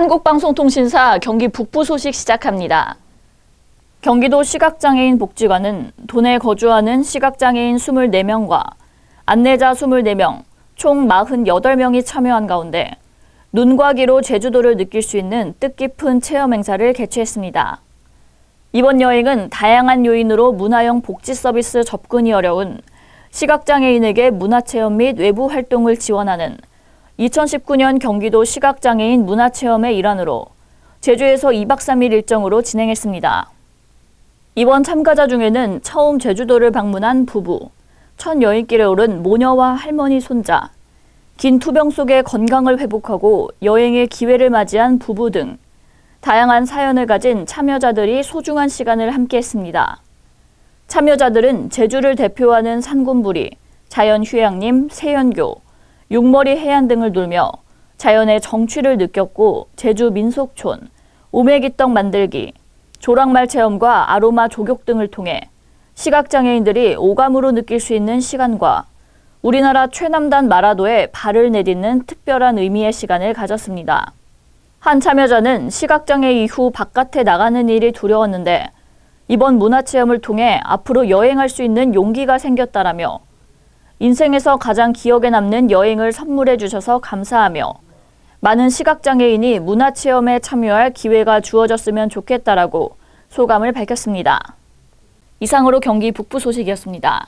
한국방송통신사 경기 북부 소식 시작합니다. 경기도 시각장애인 복지관은 도내 거주하는 시각장애인 24명과 안내자 24명, 총 48명이 참여한 가운데 눈과 귀로 제주도를 느낄 수 있는 뜻깊은 체험 행사를 개최했습니다. 이번 여행은 다양한 요인으로 문화형 복지 서비스 접근이 어려운 시각장애인에게 문화체험 및 외부 활동을 지원하는 2019년 경기도 시각장애인 문화체험의 일환으로 제주에서 2박 3일 일정으로 진행했습니다. 이번 참가자 중에는 처음 제주도를 방문한 부부, 첫 여행길에 오른 모녀와 할머니 손자, 긴 투병 속에 건강을 회복하고 여행의 기회를 맞이한 부부 등 다양한 사연을 가진 참여자들이 소중한 시간을 함께했습니다. 참여자들은 제주를 대표하는 산곤부리, 자연휴양림, 세연교, 육머리 해안 등을 돌며 자연의 정취를 느꼈고 제주 민속촌, 오메기떡 만들기, 조랑말 체험과 아로마 조격 등을 통해 시각장애인들이 오감으로 느낄 수 있는 시간과 우리나라 최남단 마라도에 발을 내딛는 특별한 의미의 시간을 가졌습니다. 한 참여자는 시각장애 이후 바깥에 나가는 일이 두려웠는데 이번 문화체험을 통해 앞으로 여행할 수 있는 용기가 생겼다라며 인생에서 가장 기억에 남는 여행을 선물해 주셔서 감사하며 많은 시각장애인이 문화체험에 참여할 기회가 주어졌으면 좋겠다라고 소감을 밝혔습니다. 이상으로 경기 북부 소식이었습니다.